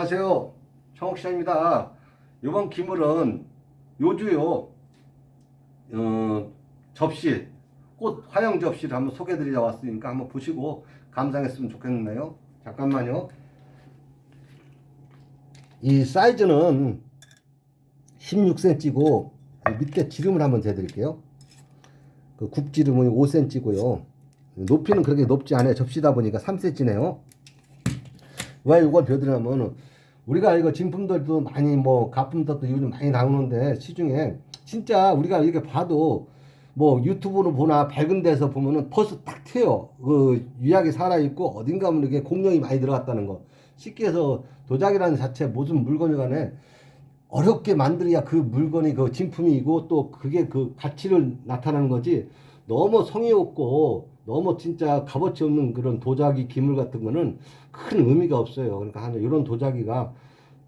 안녕하세요. 청옥시장입니다. 이번 기물은 요주요, 어, 접시, 꽃 화형 접시를 한번 소개해드리려 왔으니까 한번 보시고 감상했으면 좋겠네요. 잠깐만요. 이 사이즈는 16cm고 밑에 지름을 한번 재드릴게요. 그 국지름은 5cm고요. 높이는 그렇게 높지 않아요. 접시다 보니까 3cm네요. 왜 이걸 벼드냐면 우리가 이거 진품들도 많이 뭐 가품들도 요즘 많이 나오는데 시중에 진짜 우리가 이렇게 봐도 뭐 유튜브로 보나 밝은 데서 보면은 벌써 딱 튀어요. 그 유약이 살아있고 어딘가 하면 이게 공룡이 많이 들어갔다는 거. 쉽게 해서 도자기라는 자체 무슨 물건이 간에 어렵게 만들어야 그 물건이 그 진품이고 또 그게 그 가치를 나타내는 거지 너무 성의 없고 너무 진짜 값어치 없는 그런 도자기 기물 같은 거는 큰 의미가 없어요. 그러니까 한 이런 도자기가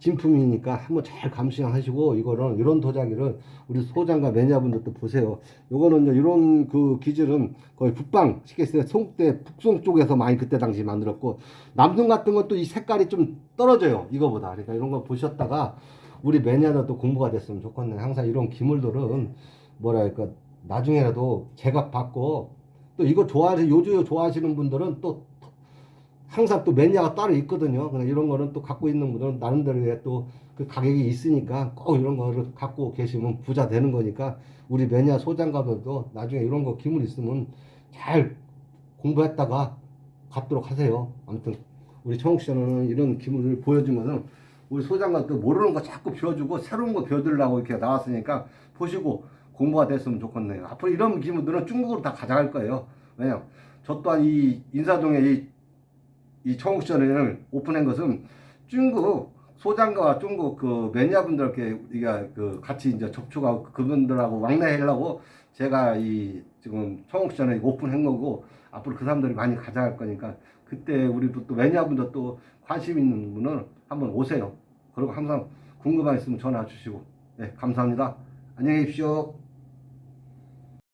진품이니까 한번 잘 감시하시고 이거는 이런 도자기를 우리 소장과 매니아분들도 보세요. 요거는 이런 그 기질은 거의 북방 해서 송대 북송 쪽에서 많이 그때 당시 만들었고 남동 같은 것도 이 색깔이 좀 떨어져요. 이거보다 그러니까 이런 거 보셨다가 우리 매니아들도 공부가 됐으면 좋겠네. 항상 이런 기물들은 뭐랄까 나중에라도 제값 받고 또 이거 좋아하시 요즘 좋아하시는 분들은 또 항상 또 매니아가 따로 있거든요. 그냥 이런 거는 또 갖고 있는 분들은 나름대로의 또 그 가격이 있으니까 꼭 이런 거를 갖고 계시면 부자 되는 거니까 우리 매니아 소장가들도 나중에 이런 거 기물 있으면 잘 공부했다가 갖도록 하세요. 아무튼 우리 씨는 이런 기물을 보여주면은 우리 소장가도 모르는 거 자꾸 배워주고 새로운 거 배워들라고 이렇게 나왔으니까 보시고 공부가 됐으면 좋겠네요. 앞으로 이런 기물들은 중국으로 다 가져갈 거예요. 왜냐? 저 또한 이 인사동에 이, 이 청옥션을 오픈한 것은 중국 소장과 중국 그 매니아분들께 이게 그 같이 이제 접촉하고 그분들하고 왕래하려고 제가 이 지금 청옥션을 오픈한 거고 앞으로 그 사람들이 많이 가져갈 거니까 그때 우리 또 매니아분들 또 관심 있는 분은 한번 오세요. 그리고 항상 궁금한 거 있으면 전화 주시고 네 감사합니다. 안녕히 계십시오.